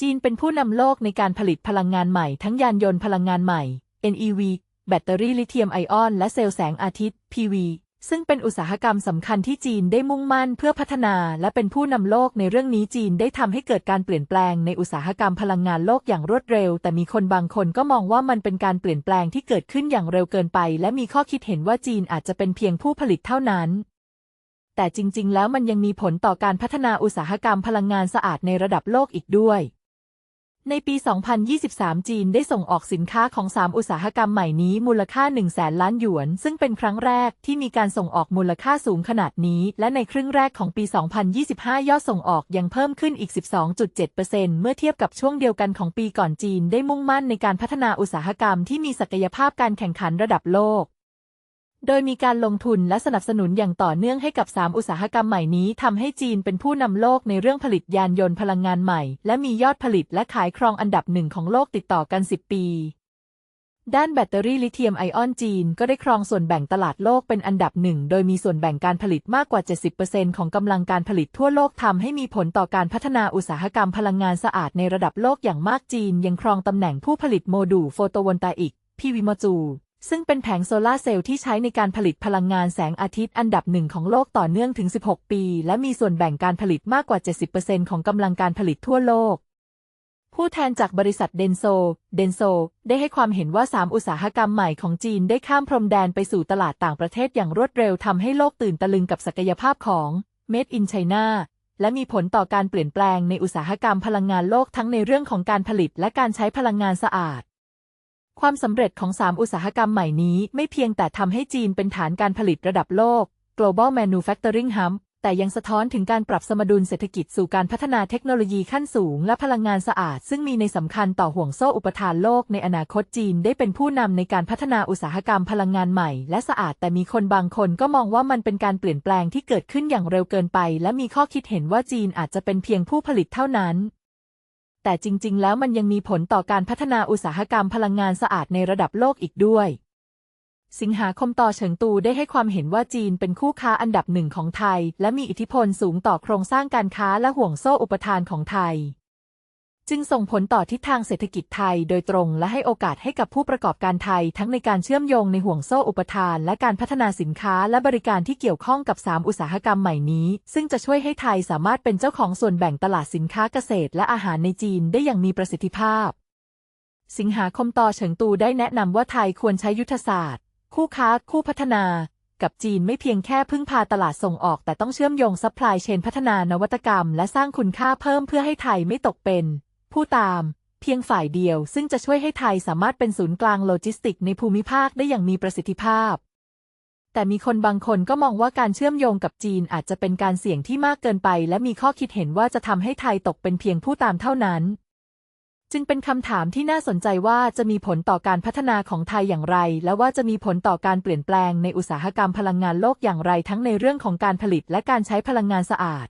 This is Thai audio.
จีนเป็นผู้นำโลกในการผลิตพลังงานใหม่ทั้งยานยนต์พลังงานใหม่ NEV แบตเตอรี่ลิเธียมไอออน และเซลล์แสงอาทิตย์ PV ซึ่งเป็นอุตสาหกรรมสำคัญที่จีนได้มุ่งมั่นเพื่อพัฒนา และเป็นผู้นำโลกในเรื่องนี้จีนได้ทำให้เกิดการเปลี่ยนแปลงในอุตสาหกรรมพลังงานโลกอย่างรวดเร็ว แต่มีคนบางคนก็มองว่ามันเป็นการเปลี่ยนแปลงที่เกิดขึ้นอย่างเร็วเกินไป และมีข้อคิดเห็นว่าจีนอาจจะเป็นเพียงผู้ผลิตเท่านั้น แต่จริง ๆ แล้วมันยังมีผลต่อการพัฒนาอุตสาหกรรมพลังงานสะอาดในระดับโลกอีกด้วย ในปี 2023 จีนได้ส่งออกสินค้าของ 3 อุตสาหกรรมใหม่นี้มูลค่า 1 0 0 0 0แสนล้านหยวน ซึ่งเป็นครั้งแรกที่มีการส่งออกมูลค่าสูงขนาดนี้ และในครึ่งแรกของปี 2025 ยอดส่งออกยังเพิ่มขึ้นอีก 12.7%เมื่อเทียบกับช่วงเดียวกันของปีก่อนจีนได้มุ่งมั่นในการพัฒนาอุตสาหกรรมที่มีศักยภาพการแข่งขันระดับโลก โดยมีการลงทุนและสนับสนุนอย่างต่อเนื่องให้กับ 3 อุตสาหกรรมใหม่นี้ทำให้จีนเป็นผู้นำโลกในเรื่องผลิตยานยนต์พลังงานใหม่ และมียอดผลิตและขายครองอันดับหนึ่งของโลกติดต่อกัน 10 ปี ด้านแบตเตอรี่ลิเธียมไอออนจีนก็ได้ครองส่วนแบ่งตลาดโลกเป็นอันดับหนึ่งโดยมีส่วนแบ่งการผลิตมากกว่า 70%ของกำลังการผลิตทั่วโลกทำให้มีผลต่อการพัฒนาอุตสาหกรรมพลังงานสะอาดในระดับโลกอย่างมากจีน ยังครองตำแหน่งผู้ผลิตโมดูลโฟโตวอลตาอิก PV โมจู ซึ่งเป็นแผงโซลาร์เซลล์ที่ใช้ในการผลิตพลังงานแสงอาทิตย์อันดับหนึ่งของโลกต่อเนื่องถึง 16 ปี และมีส่วนแบ่งการผลิตมากกว่า 70%ของกำลังการผลิตทั่วโลก ผู้แทนจากบริษัทเดนโซ เดนโซ ได้ให้ความเห็นว่า 3 อุตสาหกรรมใหม่ของจีนได้ข้ามพรมแดนไปสู่ตลาดต่างประเทศอย่างรวดเร็วทำให้โลกตื่นตะลึงกับศักยภาพของ Made in China และมีผลต่อการเปลี่ยนแปลงในอุตสาหกรรมพลังงานโลกทั้งในเรื่องของการผลิตและการใช้พลังงานสะอาด ความสำเร็จของ 3 อุตสาหกรรมใหม่นี้ไม่เพียงแต่ทำให้จีนเป็นฐานการผลิตระดับโลก global manufacturing hub แต่ยังสะท้อนถึงการปรับสมดุลเศรษฐกิจสู่การพัฒนาเทคโนโลยีขั้นสูงและพลังงานสะอาด ซึ่งมีในสำคัญต่อห่วงโซ่อุปทานโลกในอนาคตจีนได้เป็นผู้นำในการพัฒนาอุตสาหกรรมพลังงานใหม่และสะอาด แต่มีคนบางคนก็มองว่ามันเป็นการเปลี่ยนแปลงที่เกิดขึ้นอย่างเร็วเกินไป และมีข้อคิดเห็นว่าจีนอาจจะเป็นเพียงผู้ผลิตเท่านั้น แต่จริง ๆ แล้วมันยังมีผลต่อการพัฒนาอุตสาหกรรมพลังงานสะอาดในระดับโลกอีกด้วย สิงหาคมต่อเฉิงตูได้ให้ความเห็นว่าจีนเป็นคู่ค้าอันดับหนึ่งของไทย และมีอิทธิพลสูงต่อโครงสร้างการค้าและห่วงโซ่อุปทานของไทย จึงส่งผลต่อทิศทางเศรษฐกิจไทยโดยตรงและให้โอกาสให้กับผู้ประกอบการไทยทั้งในการเชื่อมโยงในห่วงโซ่อุปทาน และการพัฒนาสินค้าและบริการที่เกี่ยวข้องกับ 3 อุตสาหกรรมใหม่นี้ ซึ่งจะช่วยให้ไทยสามารถเป็นเจ้าของส่วนแบ่งตลาดสินค้าเกษตรและอาหารในจีนได้อย่างมีประสิทธิภาพ สิงหาคมต่อเฉิงตูได้แนะนำว่าไทยควรใช้ยุทธศาสตร์ คู่ค้า คู่พัฒนากับจีนไม่เพียงแค่พึ่งพาตลาดส่งออก แต่ต้องเชื่อมโยงซัพพลายเชนพัฒนานวัตกรรม และสร้างคุณค่าเพิ่มเพื่อให้ไทยไม่ตกเป็น ผู้ตาม เพียงฝ่ายเดียวซึ่งจะช่วยให้ไทยสามารถเป็นศูนย์กลางโลจิสติกในภูมิภาคได้อย่างมีประสิทธิภาพ แต่มีคนบางคนก็มองว่าการเชื่อมโยงกับจีนอาจจะเป็นการเสี่ยงที่มากเกินไป และมีข้อคิดเห็นว่าจะทำให้ไทยตกเป็นเพียงผู้ตามเท่านั้นจึงเป็นคำถามที่น่าสนใจว่าจะมีผลต่อการพัฒนาของไทยอย่างไร และว่าจะมีผลต่อการเปลี่ยนแปลงในอุตสาหกรรมพลังงานโลกอย่างไรทั้งในเรื่องของการผลิตและการใช้พลังงานสะอาด